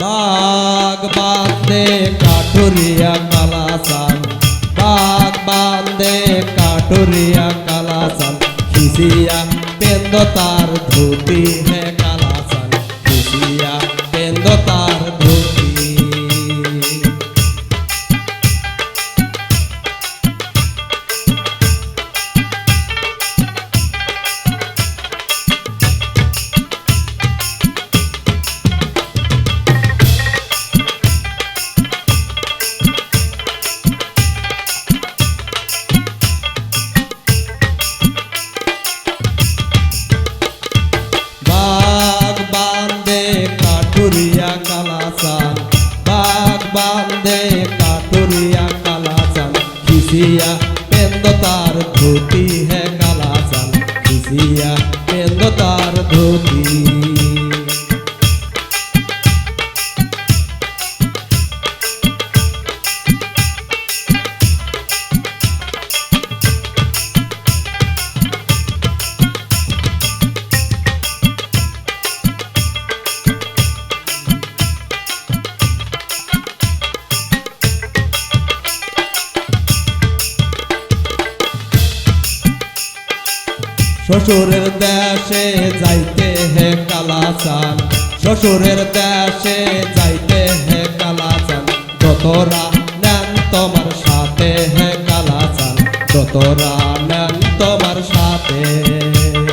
Bug বান্দে কাঠুরিয়া কালাসান bug বান্দে কাঠুরিয়া কালাসান খিসিয়া পেন্দ তার ধুতি হে কালাসান খিসিয়া পেন্দ কালাসান বাগ বান্দে কাটুরিয়া কালাসান খিসিয়া পেন্দ তার ধুতি হে কালাসান খিসিয়া পেন্দ তার ধুতি। শ্বশুরের দেশে যাইতে হে কালাচান। শ্বশুরের দেশে যাইতে হে কালাচান। যতরা নেন তোমার সাথে হে কালাচান। যতরা নেন তোমার সাথে।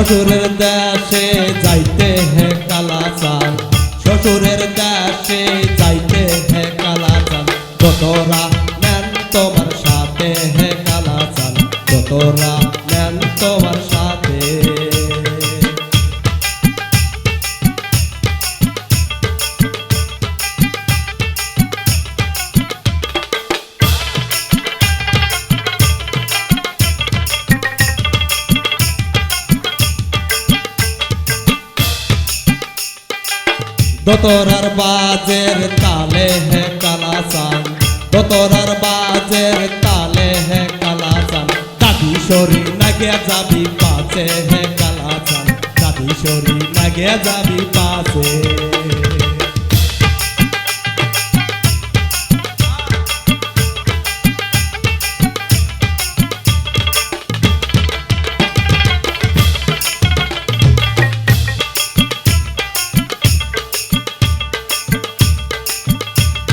শ্বশুরের দেশে যাইতে হে কালা কালাচান শ্বশুরের দেশে যাইতে হে কালা চাল যতরা নেন তোমার সাথে হে কালা কালাচান যতরা নেন তোমার দোতরার বাজের তালে হে কালাসান। দোতরার বাজের তালে হে কালাসান। দাদি শরীর নাগে যাবি পাছে হে কালাসান। দাদি শরীর নাগে যাবি পাছে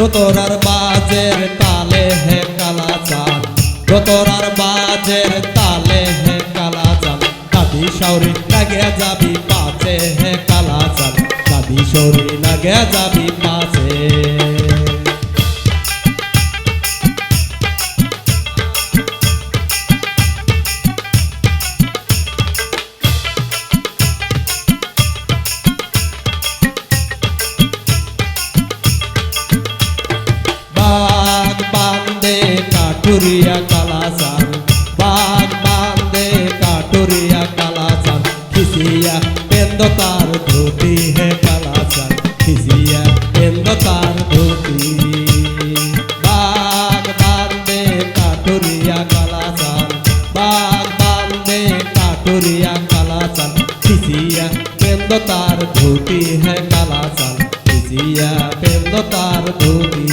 দোতরার বাজের তালে হে কালা চাঁদ দোতরার বাজের তালে হে কালা চাঁদ দাদি সৌরি লাগে যাবি পাচে হে কালা চাঁদ দাদি সৌরি লাগে যাবি পাছে কাঠুরিয়া কালাসান বাগ বান্দে কাঠুরিয়া কালাসান খিসিয়া পেন্দ তার ধুতি হে কালাসান খিসিয়া পেন্দ তার ধুতি। বাগ বান্দে কাঠুরিয়া কালাসান বাগ বান্দে কাঠুরিয়া কালাসান খিসিয়া পেন্দ তার ধুতি হে কালাসান খিসিয়া পেন্দ তার ধুতি।